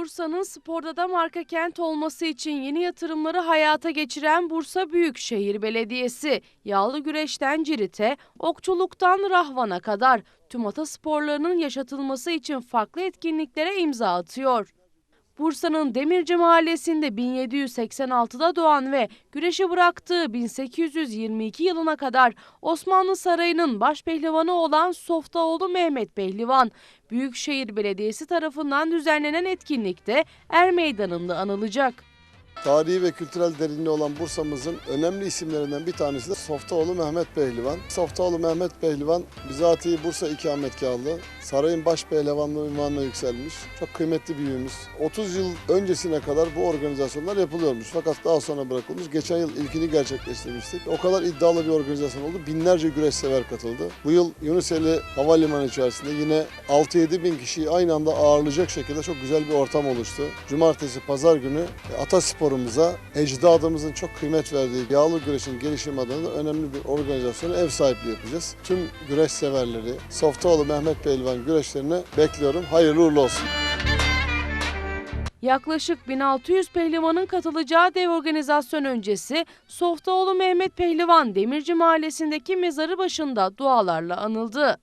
Bursa'nın sporda da marka kent olması için yeni yatırımları hayata geçiren Bursa Büyükşehir Belediyesi, yağlı güreşten cirite, okçuluktan rahvana kadar tüm ata sporlarının yaşatılması için farklı etkinliklere imza atıyor. Bursa'nın Demirci Mahallesi'nde 1786'da doğan ve güreşi bıraktığı 1822 yılına kadar Osmanlı Sarayı'nın baş pehlivanı olan Softaoğlu Mehmet Pehlivan, Büyükşehir Belediyesi tarafından düzenlenen etkinlikte Er Meydanı'nda anılacak. Tarihi ve kültürel derinliği olan Bursa'mızın önemli isimlerinden bir tanesi de Softaoğlu Mehmet Pehlivan. Softaoğlu Mehmet Pehlivan bizatihi Bursa ikametgahlı, sarayın baş pehlivanlığı ünvanına yükselmiş. Çok kıymetli bir büyüğümüz. 30 yıl öncesine kadar bu organizasyonlar yapılıyormuş. Fakat daha sonra bırakılmış. Geçen yıl ilkini gerçekleştirmiştik. O kadar iddialı bir organizasyon oldu. Binlerce güreş sever katıldı. Bu yıl Yunuseli Havalimanı içerisinde yine 6-7 bin kişiyi aynı anda ağırlayacak şekilde çok güzel bir ortam oluştu. Cumartesi, pazar günü atasporumuza, ecdadımızın çok kıymet verdiği yağlı güreşin gelişimi adına da önemli bir organizasyona ev sahipliği yapacağız. Tüm güreş severleri, Softaoğlu Mehmet Pehlivan güreşlerine bekliyorum. Hayırlı uğurlu olsun. Yaklaşık 1600 pehlivanın katılacağı dev organizasyon öncesi Softaoğlu Mehmet Pehlivan Demirci Mahallesi'ndeki mezarı başında dualarla anıldı.